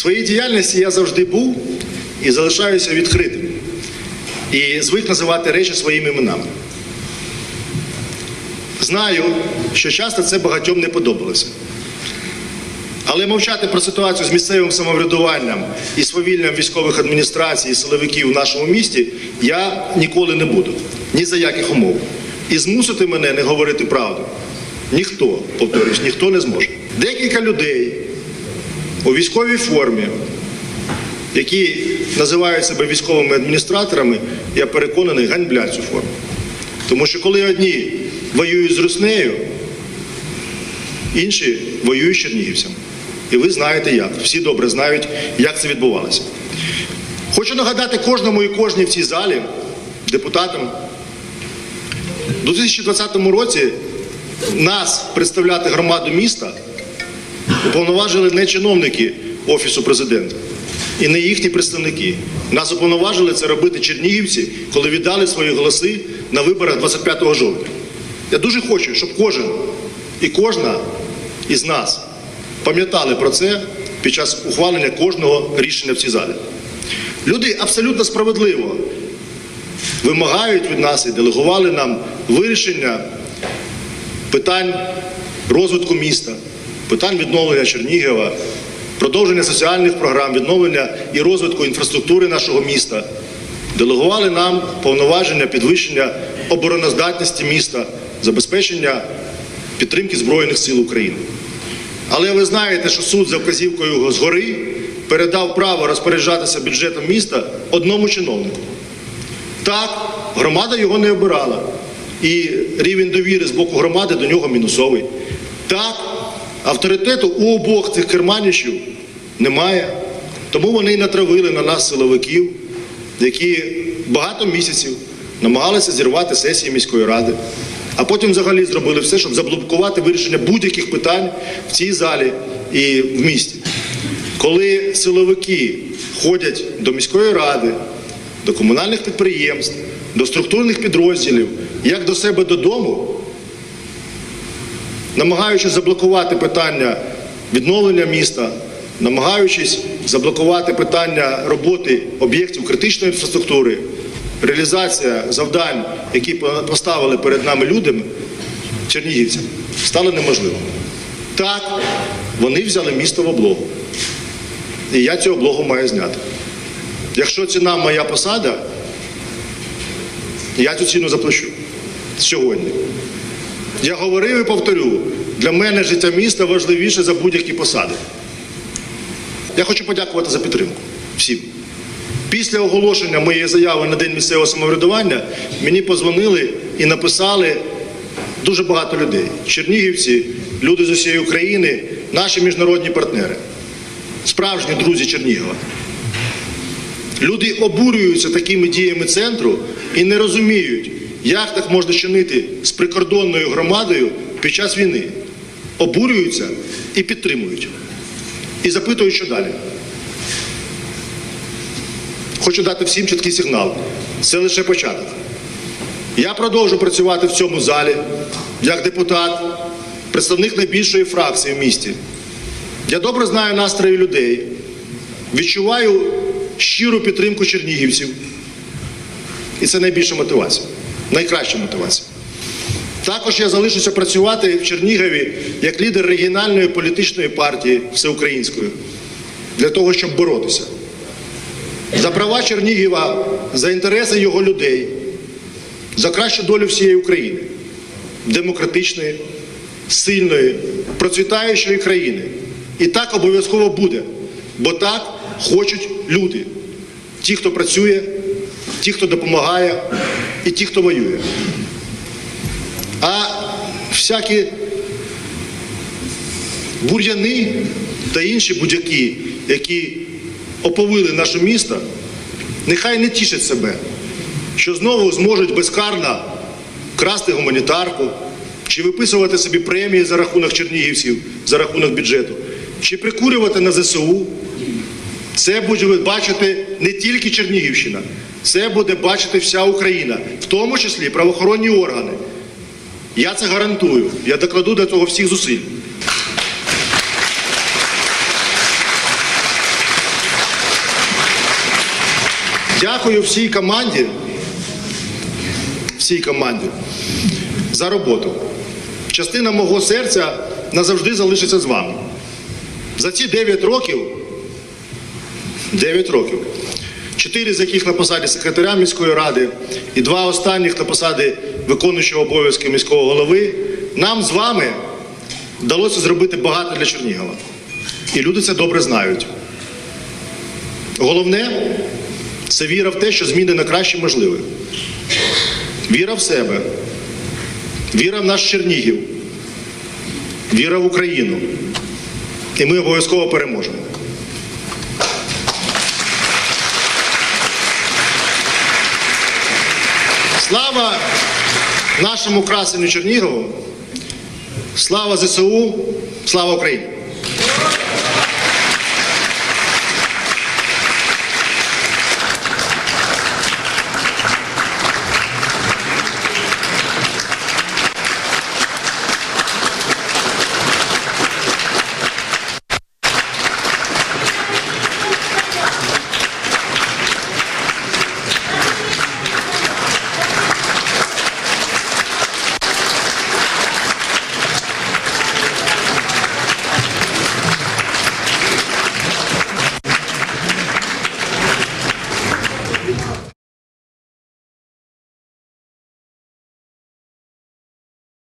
своїй діяльності я завжди був і залишаюся відкритим. І звик називати речі своїми іменами. Знаю, що часто це багатьом не подобалося. Але мовчати про ситуацію з місцевим самоврядуванням і свавіллям військових адміністрацій і силовиків в нашому місті я ніколи не буду. Ні за яких умов. І змусити мене не говорити правду. Ніхто, повторюсь, ніхто не зможе. Декілька людей у військовій формі, які називають себе військовими адміністраторами, я переконаний, ганьблять цю форму. Тому що коли одні воюють з Руснею, інші воюють з чернігівцями. І ви знаєте як. Всі добре знають, як це відбувалося. Хочу нагадати кожному і кожній в цій залі, депутатам, у 2020 році нас представляти громаду міста уповноважили не чиновники Офісу президента і не їхні представники. Нас уповноважили це робити чернігівці, коли віддали свої голоси на виборах 25 жовтня. Я дуже хочу, щоб кожен і кожна із нас пам'ятали про це під час ухвалення кожного рішення в цій залі. Люди абсолютно справедливо вимагають від нас і делегували нам вирішення питань розвитку міста, питань відновлення Чернігова, продовження соціальних програм, відновлення і розвитку інфраструктури нашого міста. Делегували нам повноваження підвищення обороноздатності міста, забезпечення підтримки Збройних сил України. Але ви знаєте, що суд за вказівкою згори передав право розпоряджатися бюджетом міста одному чиновнику. Так, громада його не обирала. І рівень довіри з боку громади до нього мінусовий. Так, авторитету у обох цих керманічів немає. Тому вони й натравили на нас силовиків, які багато місяців намагалися зірвати сесії міської ради, а потім взагалі зробили все, щоб заблокувати вирішення будь-яких питань в цій залі і в місті. Коли силовики ходять до міської ради, до комунальних підприємств, до структурних підрозділів, як до себе додому, намагаючись заблокувати питання відновлення міста, намагаючись заблокувати питання роботи об'єктів критичної інфраструктури, реалізація завдань, які поставили перед нами людям, чернігівцям, стало неможливим. Так, вони взяли місто в облогу. І я цю облогу маю зняти. Якщо ціна моя посада, я цю ціну заплачу сьогодні. Я говорив і повторю, для мене життя міста важливіше за будь-які посади. Я хочу подякувати за підтримку всім. Після оголошення моєї заяви на День місцевого самоврядування мені позвонили і написали дуже багато людей. Чернігівці, люди з усієї України, наші міжнародні партнери, справжні друзі Чернігова. Люди обурюються такими діями центру і не розуміють, як так можна чинити з прикордонною громадою під час війни. Обурюються і підтримують. І запитують, що далі. Хочу дати всім чіткий сигнал. Це лише початок. Я продовжу працювати в цьому залі як депутат, представник найбільшої фракції в місті. Я добре знаю настрої людей, відчуваю щиру підтримку чернігівців. І це найбільша мотивація, найкраща мотивація. Також я залишуся працювати в Чернігові як лідер регіональної політичної партії всеукраїнської для того, щоб боротися за права Чернігова, за інтереси його людей, за кращу долю всієї України, демократичної, сильної, процвітаючої країни. І так обов'язково буде, бо так хочуть люди. Ті, хто працює, ті, хто допомагає, і ті, хто воює. А всякі бур'яни та інші будь-які, які оповили наше місто, нехай не тішать себе, що знову зможуть безкарно красти гуманітарку, чи виписувати собі премії за рахунок чернігівців, за рахунок бюджету, чи прикурювати на ЗСУ. Це буде бачити не тільки Чернігівщина, це буде бачити вся Україна, в тому числі правоохоронні органи. Я це гарантую. Я докладу до цього всіх зусиль. Дякую всій команді, всій команді за роботу. Частина мого серця назавжди залишиться з вами. За ці 9 років, 9 років, 4 з яких на посаді секретаря міської ради і два останніх на посаді виконуючого обов'язки міського голови, нам з вами вдалося зробити багато для Чернігова. І люди це добре знають. Головне це віра в те, що зміни на краще можливі. Віра в себе, віра в наш Чернігів, віра в Україну. І ми обов'язково переможемо. Слава нашому красенню Чернігову, слава ЗСУ, слава Україні!